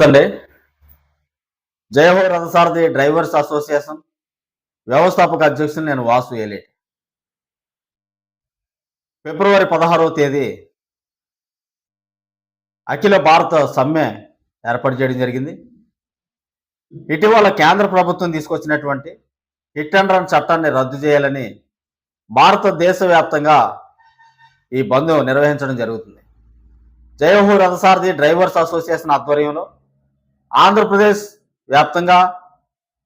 నమస్తే జయహో రథసారథి drivers association వ్యవస్థాపక అధ్యక్షుడు నేను వాసు ఏలేటి. ఫిబ్రవరి పదహారవ తేదీ అఖిల భారత సమ్మె ఏర్పాటు చేయడం జరిగింది. ఇటీవల కేంద్ర ప్రభుత్వం తీసుకొచ్చినటువంటి హిట్ అండ్ రన్ చట్టాన్ని రద్దు చేయాలని భారతదేశ వ్యాప్తంగా ఈ బంద్ నిర్వహించడం జరుగుతుంది. జయహో రథసారథి డ్రైవర్స్ అసోసియేషన్ ఆధ్వర్యంలో ఆంధ్రప్రదేశ్ వ్యాప్తంగా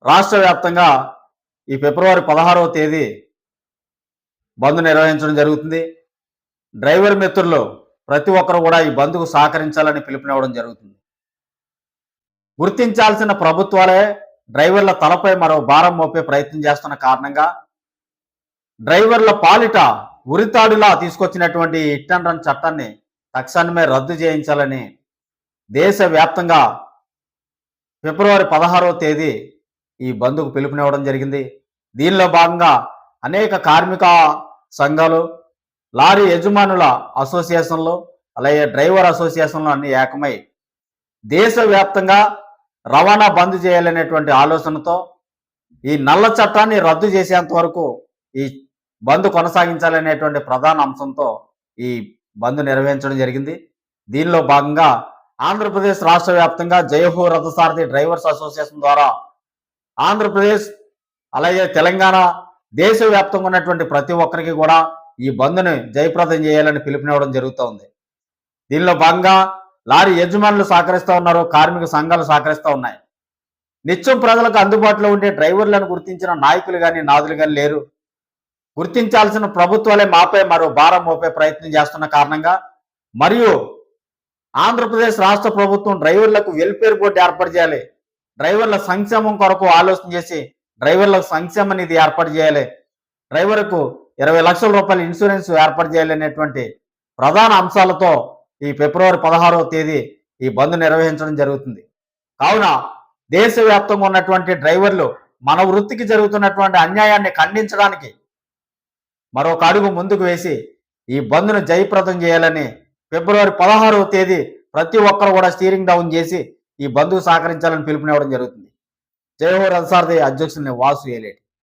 రాష్ట్ర వ్యాప్తంగా ఈ ఫిబ్రవరి పదహారవ తేదీ బంద్ నిర్వహించడం జరుగుతుంది. డ్రైవర్ మిత్రులు ప్రతి ఒక్కరు కూడా ఈ బంద్కు సహకరించాలని పిలుపునివ్వడం జరుగుతుంది. గుర్తించాల్సిన ప్రభుత్వాలే డ్రైవర్ల తలపై మరో భారం మోపే ప్రయత్నం చేస్తున్న కారణంగా డ్రైవర్ల పాలిట ఉరితాడులా తీసుకొచ్చినటువంటి ఇట్ అండ్ రన్ చట్టాన్ని తక్షణమే రద్దు చేయించాలని దేశవ్యాప్తంగా ఫిబ్రవరి పదహారవ తేదీ ఈ బంద్కు పిలుపునివ్వడం జరిగింది. దీనిలో భాగంగా అనేక కార్మిక సంఘాలు లారీ యజమానుల అసోసియేషన్లు అలాగే డ్రైవర్ అసోసియేషన్లు అన్ని ఏకమై దేశవ్యాప్తంగా రవాణా బంద్ చేయాలనేటువంటి ఆలోచనతో ఈ నల్ల చట్టాన్ని రద్దు చేసేంత వరకు ఈ బంద్ కొనసాగించాలనేటువంటి ప్రధాన అంశంతో ఈ బంద్ నిర్వహించడం జరిగింది. దీనిలో భాగంగా ఆంధ్రప్రదేశ్ రాష్ట్ర వ్యాప్తంగా జయహో రథసారథి డ్రైవర్స్ అసోసియేషన్ ద్వారా ఆంధ్రప్రదేశ్ అలాగే తెలంగాణ దేశవ్యాప్తంగా ఉన్నటువంటి ప్రతి ఒక్కరికి కూడా ఈ బంద్ను జయప్రదం చేయాలని పిలుపునివ్వడం జరుగుతూ ఉంది దీనిలో భాగంగా లారీ యజమానులు సహకరిస్తూ ఉన్నారు కార్మిక సంఘాలు సహకరిస్తూ ఉన్నాయి. నిత్యం ప్రజలకు అందుబాటులో ఉండే డ్రైవర్లను గుర్తించిన నాయకులు కానీ నాదులు కానీ లేరు. గుర్తించాల్సిన ప్రభుత్వాలే మాపై మరో భారం మోపే ప్రయత్నం చేస్తున్న కారణంగా మరియు ఆంధ్రప్రదేశ్ రాష్ట్ర ప్రభుత్వం డ్రైవర్లకు వెల్ఫేర్ బోర్డు ఏర్పాటు చేయాలి. డ్రైవర్ల సంక్షేమం కొరకు ఆలోచన చేసి డ్రైవర్లకు సంక్షేమ నిధి ఏర్పాటు చేయాలి. డ్రైవర్కు ఇరవై లక్షల రూపాయల ఇన్సూరెన్స్ ఏర్పాటు చేయాలి అనేటువంటి ప్రధాన అంశాలతో ఈ ఫిబ్రవరి పదహారవ తేదీ ఈ బంద్ నిర్వహించడం జరుగుతుంది. కావున దేశవ్యాప్తంగా ఉన్నటువంటి డ్రైవర్లు మన వృత్తికి జరుగుతున్నటువంటి అన్యాయాన్ని ఖండించడానికి మరొక అడుగు ముందుకు వేసి ఈ బంద్ను జయప్రదం చేయాలని ఫిబ్రవరి పదహారవ తేదీ ప్రతి ఒక్కరు కూడా స్టీరింగ్ డౌన్ చేసి ఈ బంధువు సహకరించాలని పిలుపునివ్వడం జరుగుతుంది. జయహో రథసారథి అధ్యక్షుల్ని వాసు ఏలేటి.